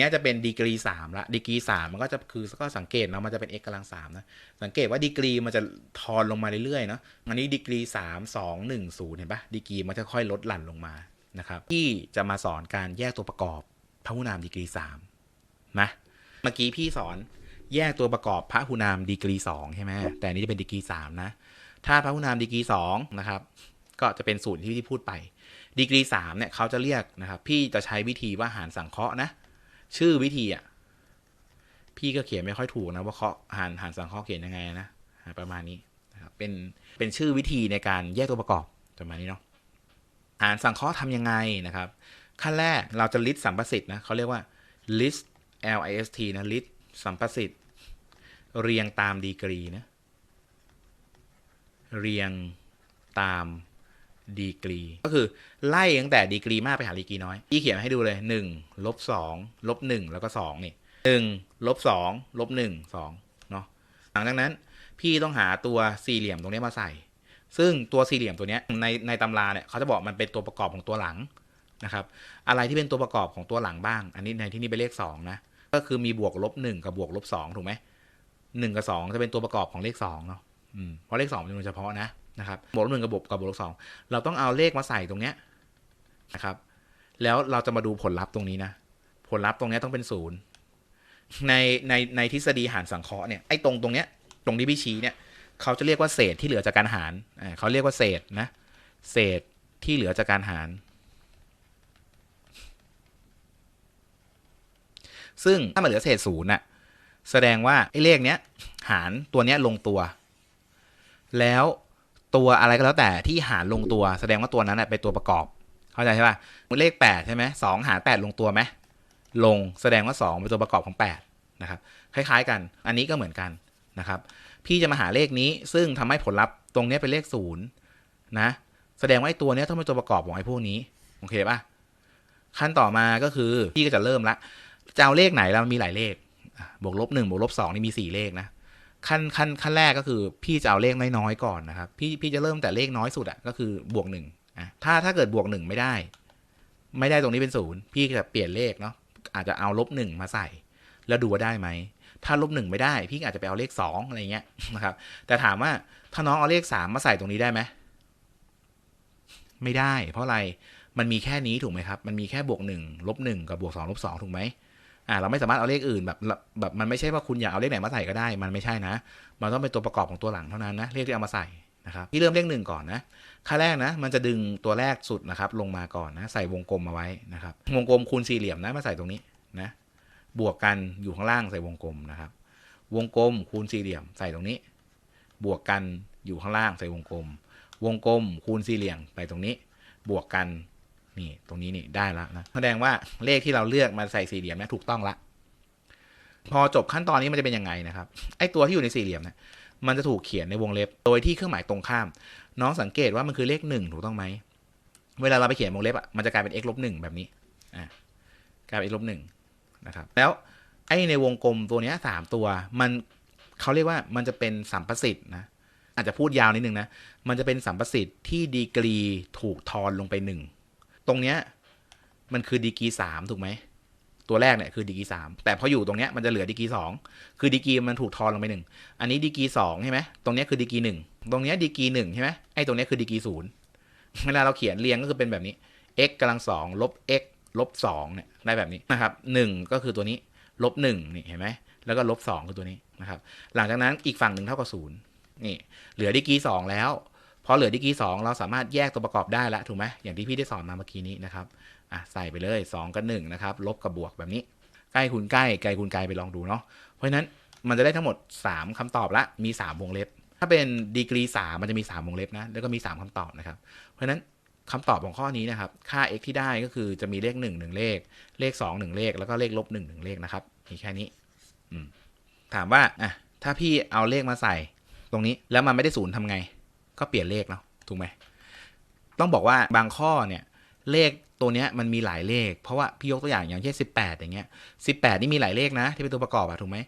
นี้จะเป็นดีกรีสามละดีกรีสามมันก็จะคือก็สังเกตเนาะมันจะเป็น x กำลังสามนะสังเกตว่าดีกรีมันจะทอนลงมาเรื่อยๆเนาะอันนี้ดีกรีสามสองหนึ่งศูนย์เห็นปะดีกรีมันจะค่อยลดหลั่นลงมานะครับที่จะมาสอนการแยกตัวประกอบพหุนามดีกรีสามนะเมื่อกี้พี่สอนแยกตัวประกอบพหุนามดีกรีสองใช่ไหมแต่อันนี้จะเป็นดีกรีสามนะถ้าพหุนามดีกรีสองนะครับก็จะเป็นสูตรที่พี่พูดไปดีกรีสามเนี่ยเขาจะเรียกนะครับ พี่จะใช้วิธีว่าหารสังเคราะห์นะ ชื่อวิธีอะ พี่ก็เขียนไม่ค่อยถูกนะ ว่าเคาะหารหารสังเคราะห์เขียนยังไงนะประมาณนี้นะครับเป็นเป็นชื่อวิธีในการแยกตัวประกอบประมาณนี้เนาะหารสังเคราะห์ทำยังไงนะครับ ขั้นแรกเราจะ list สัมประสิทธิ์นะเขาเรียกว่า list L I S T นะ list สัมประสิทธิ์ เรียงตามดีกรีนะ เรียงตาม ดีกรี ก็คือไล่ตั้งแต่ดีกรีมากไปหาดีกรีน้อยพี่เขียนให้ดูเลยหนึ่งลบสองลบหนึ่งแล้วก็สองนี่หนึ่งลบสองลบหนึ่งสองเนาะหลังจากนั้นพี่ต้องหาตัวสี่เหลี่ยมตรงนี้มาใส่ ซึ่งตัวสี่เหลี่ยมตัวนี้ในในตำราเนี่ยเขาจะบอกมันเป็นตัวประกอบของตัวหลังนะครับ อะไรที่เป็นตัวประกอบของตัวหลังบ้าง อันนี้ในที่นี้เป็นเลขสองนะ ก็คือมีบวกลบหนึ่งกับบวกลบสองถูกไหมหนึ่งกับสองจะเป็นตัวประกอบของเลขสองเนาะเพราะเลขสองเป็นตัวนเฉพาะนะ นะครับบวกลบหนึ่งกับบวกกับบวกลบสองเราต้องเอาเลขมาใส่ตรงเนี้ยนะครับ แล้วเราจะมาดูผลลัพธ์ตรงนี้นะ ผลลัพธ์ตรงนี้ต้องเป็นศูนย์ในในในทฤษฎีหารสังเคราะห์เนี่ยไอ้ตรงตรงเนี้ยตรงที่พี่ชี้เนี่ยเขาจะเรียกว่าเศษที่เหลือจากการหารเขาเรียกว่าเศษนะเศษที่เหลือจากการหาร ซึ่งถ้ามันเหลือเศษศูนย์น่ะแสดงว่าไอ้เลขเนี้ยหารตัวเนี้ยลงตัว แล้ว ตัวอะไรก็แล้วแต่ที่หารลงตัวแสดงว่าตัวนั้นเป็นตัวประกอบ เข้าใจใช่ป่ะเลขแปดใช่ไหมสองหารแปดลงตัวไหมลงแสดงว่าสองเป็นตัวประกอบของแปดนะครับ คล้ายๆ กันอันนี้ก็เหมือนกันนะครับ พี่จะมาหาเลขนี้ซึ่งทำให้ผลลัพธ์ตรงนี้เป็นเลขศูนย์นะแสดงว่าไอ้ตัวนี้ต้องเป็นตัวประกอบของไอ้พวกนี้โอเคป่ะขั้นต่อมาก็คือพี่ก็จะเริ่มละจะเอาเลขไหนแล้วมีหลายเลขบวกลบหนึ่งบวกลบสองนี่มีสี่เลขนะ ขั้นขั้นขั้นแรกก็คือพี่จะเอาเลขน้อยๆก่อนนะครับ พี่พี่จะเริ่มแต่เลขน้อยสุดอะก็คือบวกหนึ่งอะถ้าถ้าเกิดบวกหนึ่งไม่ได้ ไม่ได้ตรงนี้เป็นศูนย์พี่จะเปลี่ยนเลขเนาะอาจจะเอาลบหนึ่งมาใส่ แล้วดูว่าได้ไหมถ้าลบหนึ่งไม่ได้ พี่อาจจะไปเอาเลขสองอะไรเงี้ยนะครับ แต่ถามว่าถ้าน้องเอาเลขสามมาใส่ตรงนี้ได้ไหมไม่ได้ เพราะอะไรมันมีแค่นี้ถูกไหมครับ มันมีแค่บวกหนึ่งลบหนึ่งกับบวกสองลบสองถูกไหม อ่าเราไม่สามารถเอาเลขอื่นแบบแบบมันไม่ใช่ว่าคุณอยากเอาเลขไหนมาใส่ก็ได้ มันไม่ใช่นะ มันต้องเป็นตัวประกอบของตัวหลังเท่านั้นนะเลขที่เอามาใส่นะครับที่เริ่มเลขหนึ่งก่อนนะขั้นแรกนะ มันจะดึงตัวแรกสุดนะครับ ลงมาก่อนนะ ใส่วงกลมมาไว้นะครับ วงกลมคูณสี่เหลี่ยมนะมาใส่ตรงนี้นะ บวกกันอยู่ข้างล่างใส่วงกลมนะครับ วงกลมคูณสี่เหลี่ยมใส่ตรงนี้ บวกกันอยู่ข้างล่างใส่วงกลม วงกลมคูณสี่เหลี่ยมไปตรงนี้ บวกกัน นี่ตรงนี้นี่ได้แล้วนะแสดงว่าเลขที่เราเลือกมาใส่สี่เหลี่ยมนะถูกต้องละ พอจบขั้นตอนนี้มันจะเป็นยังไงนะครับ ไอตัวที่อยู่ในสี่เหลี่ยมเนะมันจะถูกเขียนในวงเล็บ โดยที่เครื่องหมายตรงข้าม น้องสังเกตว่ามันคือเลขหนึ่งถูกต้องไหม เวลาเราไปเขียนวงเล็บอะมันจะกลายเป็น x ลบหนึ่งแบบนี้อ่ากลายเป็น x ลบหนึ่งนะครับ แล้วไอในวงกลมตัวนี้สามตัว มันเขาเรียกว่ามันจะเป็นสัมประสิทธิ์นะอาจจะพูดยาวนิดนึงนะ มันจะเป็นสัมประสิทธิ์ที่ดีกรีถูกทอนลงไปหนึ่ง ตรงเนี้ยมันคือดีกีสามถูกไหม ตัวแรกเนี่ยคือดีกีสามแต่พออยู่ตรงเนี้ยมันจะเหลือดีกีสองคือดีกีมันถูกทอนลงไปหนึ่งอันนี้ดีกีสองใช่ไหมตรงเนี้ยคือดีกีหนึ่งตรงเนี้ยดีกีหนึ่งใช่ไหมไอ้ตรงเนี้ยคือดีกีศูนย์เวลาเราเขียนเรียงก็คือเป็นแบบนี้ x กำลังสองลบ x ลบสองเนี่ยได้แบบนี้นะครับหนึ่งก็คือตัวนี้ลบหนึ่งนี่เห็นไหมแล้วก็ลบสองคือตัวนี้นะครับ หลังจากนั้นอีกฝั่งหนึ่งเท่ากับศูนย์นี่เหลือดีกีสองแล้ว พอเหลือดีกีสองเราสามารถแยกตัวประกอบได้แล้วถูกไหมอย่างที่พี่ได้สอนมาเมื่อกี้นี้นะครับอะใส่ไปเลย 2 กับ1นะครับลบกับบวกแบบนี้ใกล้คูณใกล้ไกลคูณไกลไปลองดูเนาะเพราะฉะนั้นมันจะได้ทั้งหมด 3คำตอบละมี 3 วงเล็บ ถ้าเป็นดีกรี3มันจะมี 3 วงเล็บนะแล้วก็มี 3คำตอบนะครับ เพราะฉะนั้นคำตอบของข้อนี้นะครับ ค่า x ที่ได้ก็คือจะมีเลข 1 1 เลข เลข 2 1 เลข แล้วก็เลขลบ1 1 เลขนะครับ มีแค่นี้ ถามว่าอะถ้าพี่เอาเลขมาใส่ตรงนี้แล้วมันไม่ได้ศูนย์ทำไง ก็เปลี่ยนเลขเนาะถูกไหมต้องบอกว่าบางข้อเนี่ยเลขตัวเนี้ยมันมีหลายเลข เพราะว่าพี่ยกตัวอย่างอย่างเช่นสิบแปดอย่างเงี้ยสิบแปดนี่มีหลายเลขนะ ที่เป็นตัวประกอบอะถูกไหม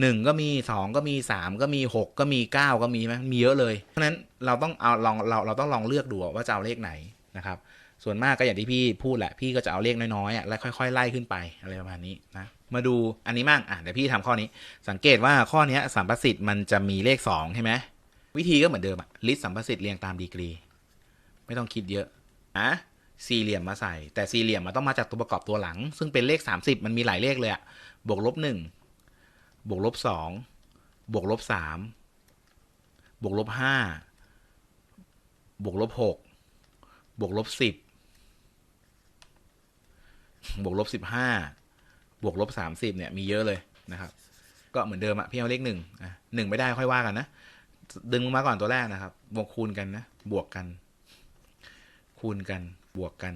หนึ่งก็มีสองก็มีสามก็มีหกก็มีเก้าก็มีไหมมีเยอะเลย เพราะนั้นเราต้องเอาลองเราเราต้องลองเลือกดูว่าจะเอาเลขไหนนะครับ ส่วนมากก็อย่างที่พี่พูดแหละพี่ก็จะเอาเลขน้อยๆอะแล้วค่อยๆไล่ขึ้นไปอะไรประมาณนี้นะมาดูอันนี้มั่งอะเดี๋ยวพี่ทำข้อนี้ สังเกตว่าข้อนี้สัมประสิทธิ์มันจะมีเลขสองใช่ไหม วิธีก็เหมือนเดิมอะลิสต์สัมประสิทธิ์เรียงตามดีกรี ไม่ต้องคิดเยอะอะสี่เหลี่ยมมาใส่ แต่สี่เหลี่ยมมันต้องมาจากตัวประกอบตัวหลัง ซึ่งเป็นเลข 30 มันมีหลายเลขเลยอะบวกลบหนึ่งบวกลบสองบวกลบสามบวกลบห้าบวกลบหกบวกลบสิบบวกลบสิบห้าบวกลบสามสิบเนี่ยมีเยอะเลยนะครับ ก็เหมือนเดิมอะพี่เอาเลขหนึ่งอะหนึ่งไม่ได้ค่อยว่ากันนะ ดึงมาก่อนตัวแรกนะครับ บวกคูณกันนะ บวกกัน คูณกัน บวกกัน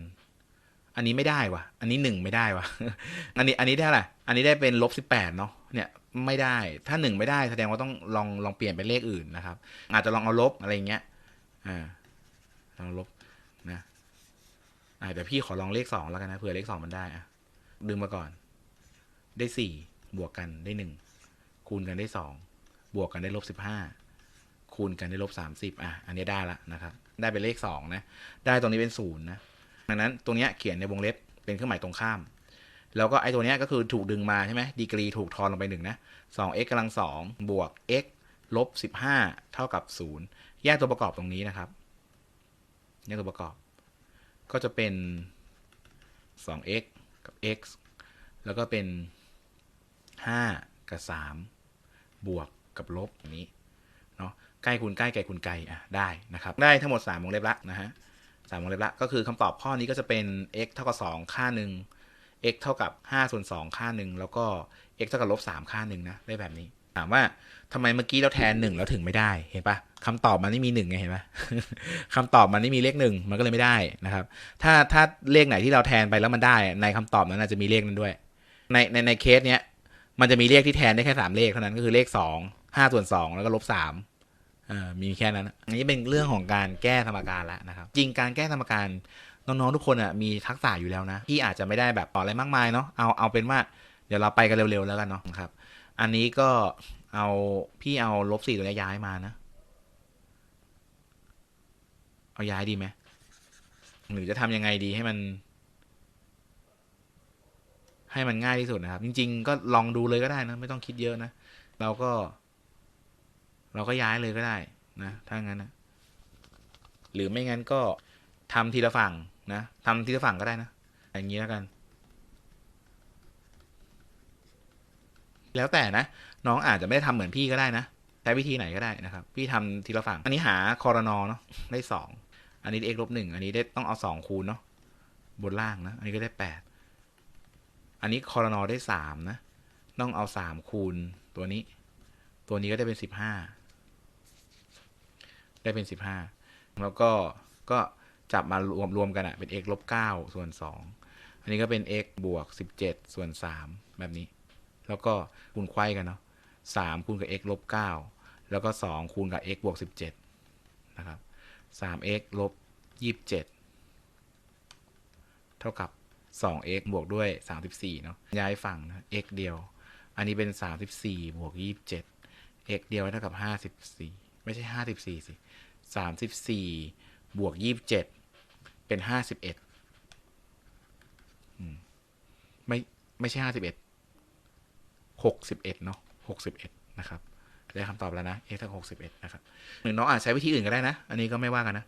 อันนี้ไม่ได้วะอันนี้หนึ่งไม่ได้วะอันนี้ อันนี้ได้อะไรอันนี้ได้เป็นลบสิบแปดเนาะ เนี่ยไม่ได้ ถ้าหนึ่งไม่ได้แสดงว่าต้องลองลองเปลี่ยนเป็นเลขอื่นนะครับ อาจจะลองเอาลบอะไรเงี้ย อ่า ลองลบนะอ่าเดี๋ยวพี่ขอลองเลขสองแล้วกันนะเผื่อเลขสองมันได้อะดึงมาก่อน ได้สี่บวกกันได้หนึ่งคูณกันได้สองบวกกันได้ลบสิบห้า คูณกันได้ลบสามสิบอะ อันนี้ได้ละนะครับ ได้เป็นเลขสองนะ ได้ตรงนี้เป็นศูนย์นะ ดังนั้นตรงนี้เขียนในวงเล็บเป็นเครื่องหมายตรงข้าม แล้วก็ไอ้ตัวนี้ก็คือถูกดึงมาใช่ไหมดีกรีถูกทอนลงไปหนึ่งนะสอง x กำลังสองบวก x ลบสิบห้าเท่ากับศูนย์แยกตัวประกอบตรงนี้นะครับแยกตัวประกอบ ก็จะเป็นสอง x กับ x แล้วก็เป็นห้ากับสามบวกกับลบนี้ ใกล้คูณใกล้ไกลคูณไกลอะได้นะครับได้ทั้งหมด 3 วงเล็บละนะฮะสามวงเล็บละก็คือคำตอบข้อนี้ก็จะเป็น x เท่ากับ2ค่าหนึ่ง x เท่ากับ5ส่วน2ค่าหนึ่งแล้วก็ x เท่ากับลบ3ค่าหนึ่งนะได้แบบนี้ ถามว่าทำไมเมื่อกี้เราแทนหนึ่งแล้วถึงไม่ได้เห็นปะคำตอบมันไม่มีหนึ่งไงเห็นปะคำตอบมันไม่มีเลขหนึ่งมันก็เลยไม่ได้นะครับ ถ้าถ้าเลขไหนที่เราแทนไปแล้วมันได้ ในคำตอบนั้นอาจจะมีเลขนั้นด้วย ในในในเคสเนี้ยมันจะมีเลขที่แทนได้แค่สามเลขเท่านั้นก็คือเลขสองห้าส่วนสองแล้วก็ลบสา มีแค่นั้นอันนี้เป็นเรื่องของการแก้สมการแล้วนะครับ จริงการแก้สมการน้องๆทุกคนอะมีทักษะอยู่แล้วนะพี่อาจจะไม่ได้แบบต่ออะไรมากมายเนาะเอาเอาเป็นว่าเดี๋ยวเราไปกันเร็วๆแล้วกันเนาะครับ อันนี้ก็เอาพี่เอาลบสี่ตัวนี้ย้ายมานะ เอาย้ายดีไหมหรือจะทำยังไงดีให้มัน ให้มันง่ายที่สุดนะครับ จริง ๆ ก็ลองดูเลยก็ได้นะ ไม่ต้องคิดเยอะนะเราก็ เราก็ย้ายเลยก็ได้นะถ้างั้นนะหรือไม่งั้นก็ทำทีละฝั่งนะทำทีละฝั่งก็ได้นะอย่างนี้แล้วกัน แล้วแต่นะ น้องอาจจะไม่ได้ทำเหมือนพี่ก็ได้นะใช้วิธีไหนก็ได้นะครับ พี่ทำทีละฝั่ง อันนี้หาคอรนอเนาะได้สองอันนี้ x ลบหนึ่งอันนี้ได้ต้องเอาสองคูณเนาะบนล่างนะ อันนี้ก็ได้แปดอันนี้คอรนอได้สามนะ ต้องเอาสามคูณตัวนี้ ตัวนี้ก็ได้เป็นสิบห้า ได้เป็นสิบห้าแล้วก็ก็จับมารวมรวมกันอะเป็น x ลบเก้าส่วนสองอันนี้ก็เป็น x บวกสิบเจ็ดส่วนสามแบบนี้ แล้วก็คูณไขว้กันเนาะสามคูณกับ x ลบเก้าแล้วก็สองคูณกับ x บวกสิบเจ็ดนะครับสาม x ลบยี่สิบเจ็ดเท่ากับสอง x บวกด้วยสามสิบสี่เนาะย้ายฝั่งนะ x เดียว อันนี้เป็นสามสิบสี่บวกยี่สิบเจ็ด x เดียวเท่ากับห้าสิบสี่ไม่ใช่ห้าสิ สามสิบสี่บวกยี่สิบเจ็ดเป็นห้าสิบเอ็ดไม่ไม่ใช่ห้าสิบเอ็ดหกสิบเอ็ดเนาะหกสิบเอ็ดนะครับ ได้คำตอบแล้วนะ x เท่ากับหกสิบเอ็ดนะครับหรือน้องอาจใช้วิธีอื่นก็ได้นะ อันนี้ก็ไม่ว่ากันนะ